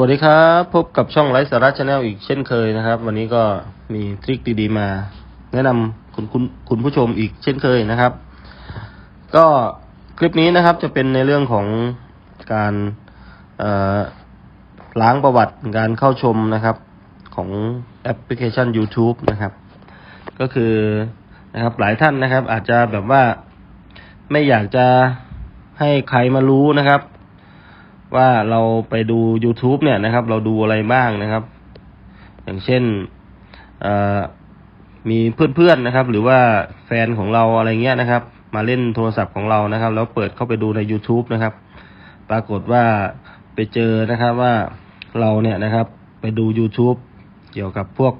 สวัสดีครับ พบกับช่องไลฟ์สาระชาแนลอีกเช่นเคยนะครับ วันนี้ก็มีทริคดีๆมา แนะนำคุณคุณคุณผู้ชมอีกเช่นเคยนะครับ ก็คลิปนี้นะครับจะเป็นในเรื่องของการล้างประวัติการเข้าชมนะครับของแอปพลิเคชัน YouTube นะครับ ก็คือนะครับหลายท่านนะครับ อาจจะแบบว่าไม่อยากจะให้ใครมารู้นะครับ ว่าเราไปดู YouTube เนี่ยนะครับ เราดูอะไรบ้างนะครับ อย่างเช่นมีเพื่อนๆนะครับ หรือว่าแฟนของเราอะไรเงี้ยนะครับ มาเล่นโทรศัพท์ของเรานะครับ แล้วเปิดเข้าไปดูใน YouTube นะครับ ปรากฏว่าไปเจอนะครับว่าเราเนี่ยนะครับ ไปดู YouTube เกี่ยวกับพวก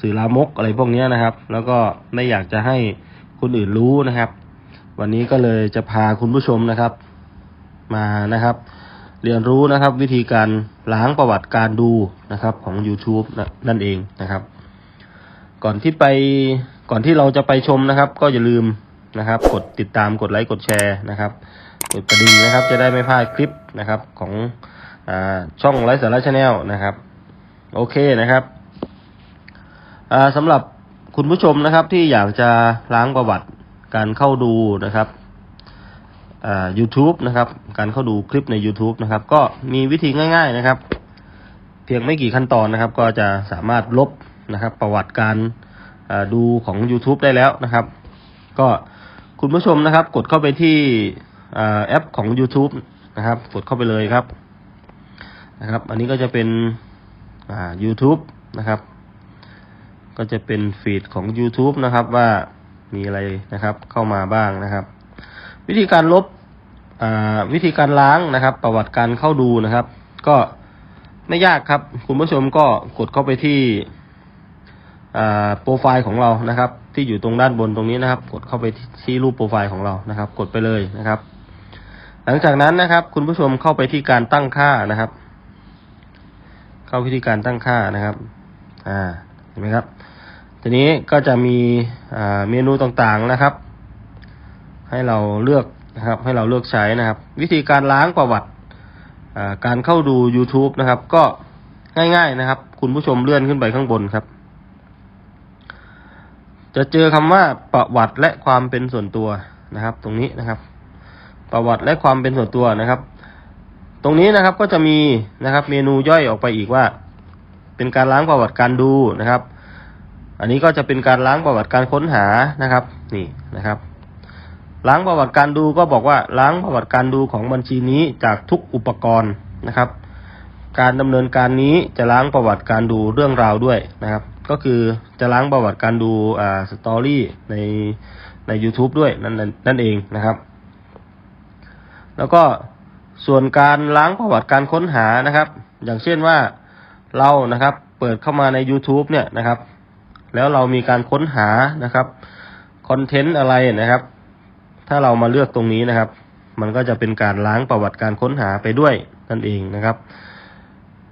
สื่อลามกอะไรพวกนี้นะครับ แล้วก็ไม่อยากจะให้คนอื่นรู้นะครับ วันนี้ก็เลยจะพาคุณผู้ชมนะครับ มานะครับ เรียนรู้นะครับวิธีการล้างประวัติการดูนะครับของ YouTube นั่นเองนะครับ ก่อนที่ไปก่อนที่เราจะไปชมนะครับ ก็อย่าลืมนะครับ กดติดตามกดไลค์กดแชร์นะครับ กดกระดิ่งนะครับ จะได้ไม่พลาดคลิปนะครับของอช่องไลฟ์สาระชาแนลนะครับ โอเคนะครับสำหรับคุณผู้ชมนะครับที่อยากจะล้างประวัติการเข้าดูนะครับ อ่า YouTube นะครับ การเข้าดูคลิปใน YouTube นะครับ ก็มีวิธีง่าย ๆนะครับ เพียงไม่กี่ขั้นตอนนะครับ ก็จะสามารถลบนะครับ ประวัติการอ่าดูของ YouTube ได้แล้วนะครับ ก็คุณผู้ชมนะครับ กดเข้าไปที่อ่าแอปของ YouTube นะครับ กดเข้าไปเลยครับนะครับ อันนี้ก็จะเป็นอ่า YouTube นะครับ ก็จะเป็นฟีดของ YouTube นะครับว่ามีอะไรนะครับเข้ามาบ้างนะครับ วิธีการลบอ่าวิธีการล้างนะครับ ประวัติการเข้าดูนะครับ ก็ไม่ยากครับ คุณผู้ชมก็กดเข้าไปที่อ่าโปรไฟล์ของเรานะครับ ที่อยู่ตรงด้านบนตรงนี้นะครับ กดเข้าไปที่รูปโปรไฟล์ของเรานะครับ กดไปเลยนะครับ หลังจากนั้นนะครับ คุณผู้ชมเข้าไปที่การตั้งค่านะครับ เข้าวิธีการตั้งค่านะครับ อ่าเห็นไหมครับทีนี้ก็จะมีอ่าเมนูต่างๆนะครับ ให้เราเลือกนะครับ ให้เราเลือกใช้นะครับ วิธีการล้างประวัติการเข้าดู YouTube นะครับ ก็ง่ายๆนะครับ คุณผู้ชมเลื่อนขึ้นไปข้างบนครับ จะเจอคำว่าประวัติและความเป็นส่วนตัวนะครับ ตรงนี้นะครับ ประวัติและความเป็นส่วนตัวนะครับ ตรงนี้นะครับก็จะมีนะครับ เมนูย่อยออกไปอีกว่า เป็นการล้างประวัติการดูนะครับ อันนี้ก็จะเป็นการล้างประวัติการค้นหานะครับ นี่นะครับ ล้างประวัติการดูก็บอกว่าล้างประวัติการดูของบัญชีนี้จากทุกอุปกรณ์นะครับ การดำเนินการนี้จะล้างประวัติการดูเรื่องราวด้วยนะครับ ก็คือจะล้างประวัติการดูอ่าสตอรี่ในใน YouTube ด้วยนั่นนั่นนั่นเองนะครับ แล้วก็ส่วนการล้างประวัติการค้นหานะครับ อย่างเช่นว่าเรานะครับเปิดเข้ามาใน YouTube เนี่ยนะครับ แล้วเรามีการค้นหานะครับคอนเทนต์อะไรนะครับ ถ้าเรามาเลือกตรงนี้นะครับ มันก็จะเป็นการล้างประวัติการค้นหาไปด้วยนั่นเองนะครับ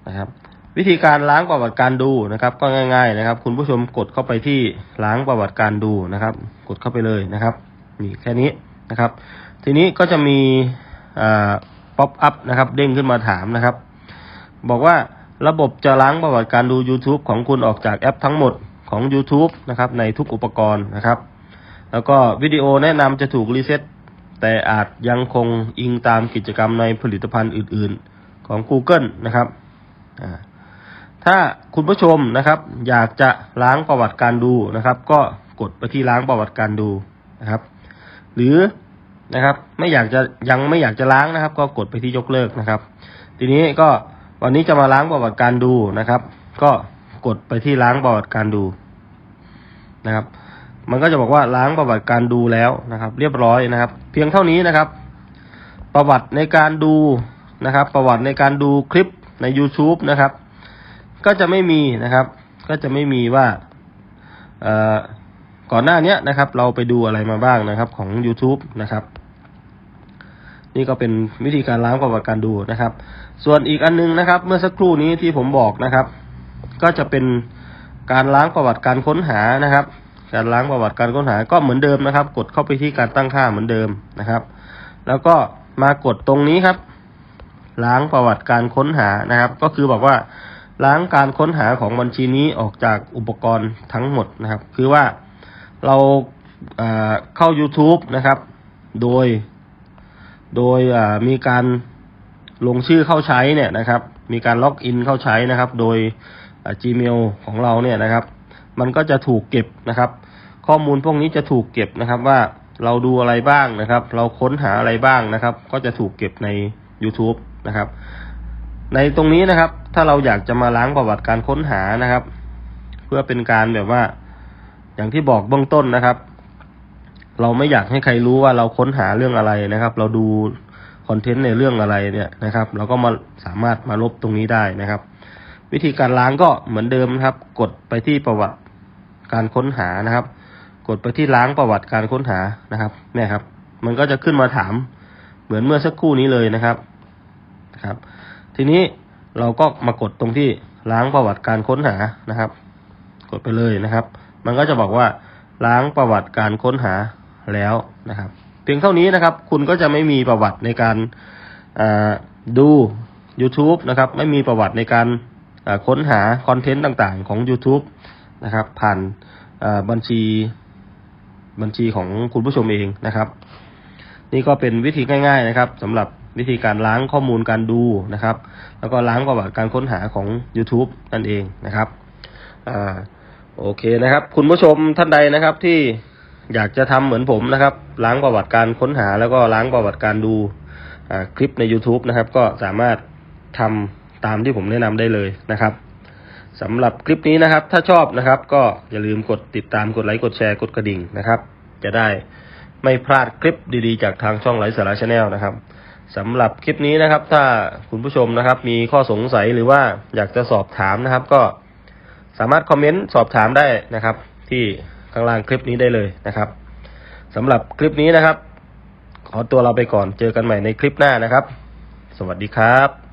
นะครับ วิธีการล้างประวัติการดูนะครับ ก็ง่าย ๆนะครับ คุณผู้ชมกดเข้าไปที่ล้างประวัติการดูนะครับ กดเข้าไปเลยนะครับนี่แค่นี้นะครับ ทีนี้ก็จะมีป๊อปอัพนะครับ เด้งขึ้นมาถามนะครับ บอกว่าระบบจะล้างประวัติการดู YouTube ของคุณออกจากแอปทั้งหมดของ YouTube นะครับ ในทุกอุปกรณ์นะครับ แล้วก็วิดีโอแนะนำจะถูกรีเซ็ตแต่อาจยังคงอิงตามกิจกรรมในผลิตภัณฑ์อื่นๆของ Google นะครับ ถ้าคุณผู้ชมนะครับ อยากจะล้างประวัติการดูนะครับ ก็กดไปที่ล้างประวัติการดูนะครับ หรือนะครับ ไม่อยากจะยังไม่อยากจะล้างนะครับ ก็กดไปที่ยกเลิกนะครับ ทีนี้ก็วันนี้จะมาล้างประวัติการดูนะครับ ก็กดไปที่ล้างประวัติการดูนะครับ มันก็จะบอกว่าล้างประวัติการดูแล้วนะครับ เรียบร้อยนะครับ เพียงเท่านี้นะครับ ประวัติในการดูนะครับ ประวัติในการดูคลิปใน YouTube นะครับ ก็จะไม่มีนะครับ ก็จะไม่มีว่าเอ่อก่อนหน้านี้นะครับ เราไปดูอะไรมาบ้างนะครับของ YouTube นะครับ นี่ก็เป็นวิธีการล้างประวัติการดูนะครับ ส่วนอีกอันนึงนะครับ เมื่อสักครู่นี้ที่ผมบอกนะครับ ก็จะเป็นการล้างประวัติการค้นหานะครับ การล้างประวัติการค้นหาก็เหมือนเดิมนะครับ กดเข้าไปที่การตั้งค่าเหมือนเดิมนะครับ แล้วก็มากดตรงนี้ครับ ล้างประวัติการค้นหานะครับ ก็คือบอกว่าล้างการค้นหาของบัญชีนี้ออกจากอุปกรณ์ทั้งหมดนะครับ คือว่าเราเอ่อเข้า YouTube นะครับ โดย โดยมีการลงชื่อเข้าใช้เนี่ยนะครับ มีการล็อกอินเข้าใช้นะครับ โดย Gmail ของเราเนี่ยนะครับ มันก็จะถูกเก็บนะครับ ข้อมูลพวกนี้จะถูกเก็บนะครับว่าเราดูอะไรบ้างนะครับ เราค้นหาอะไรบ้างนะครับ ก็จะถูกเก็บใน YouTube นะครับ ในตรงนี้นะครับ ถ้าเราอยากจะมาล้างประวัติการค้นหานะครับ เพื่อเป็นการแบบว่า อย่างที่บอกเบื้องต้นนะครับ เราไม่อยากให้ใครรู้ว่าเราค้นหาเรื่องอะไรนะครับ เราดูคอนเทนต์ในเรื่องอะไรเนี่ยนะครับ เราก็มาสามารถมาลบตรงนี้ได้นะครับ วิธีการล้างก็เหมือนเดิมนะครับ กดไปที่ประวัติ การค้นหานะครับ กดไปที่ล้างประวัติการค้นหานะครับเนี่ยครับ มันก็จะขึ้นมาถามเหมือนเมื่อสักครู่นี้เลยนะครับนะครับ ทีนี้เราก็มากดตรงที่ล้างประวัติการค้นหานะครับ กดไปเลยนะครับ มันก็จะบอกว่าล้างประวัติการค้นหาแล้วนะครับ เพียงเท่านี้นะครับ คุณก็จะไม่มีประวัติในการดู YouTube นะครับ ไม่มีประวัติในการค้นหาคอนเทนต์ต่างๆของ YouTube นะครับ ผ่านบัญชีบัญชีของคุณผู้ชมเองนะครับ นี่ก็เป็นวิธีง่าย ๆนะครับสำหรับวิธีการล้างข้อมูลการดูนะครับ แล้วก็ล้างประวัติการค้นหาของ YouTube นั่นเองนะครับอ่าโอเคนะครับ คุณผู้ชมท่านใดนะครับที่อยากจะทำเหมือนผมนะครับ ล้างประวัติการค้นหา แล้วก็ล้างประวัติการดูคลิปใน YouTube นะครับ ก็สามารถทำตามที่ผมแนะนำได้เลยนะครับ สำหรับคลิปนี้นะครับ ถ้าชอบนะครับ ก็อย่าลืมกดติดตามกดไลค์กดแชร์กดกระดิ่งนะครับ จะได้ไม่พลาดคลิปดีๆ จากทางช่องไลฟ์สาระชาแนลนะครับสำหรับคลิปนี้นะครับ ถ้าคุณผู้ชมนะครับ มีข้อสงสัยหรือว่าอยากจะสอบถามนะครับ ก็สามารถคอมเมนต์สอบถามได้นะครับ ที่ข้างล่างคลิปนี้ได้เลยนะครับสำหรับคลิปนี้นะครับ ขอตัวเราไปก่อนเจอกันใหม่ในคลิปหน้านะครับ สวัสดีครับ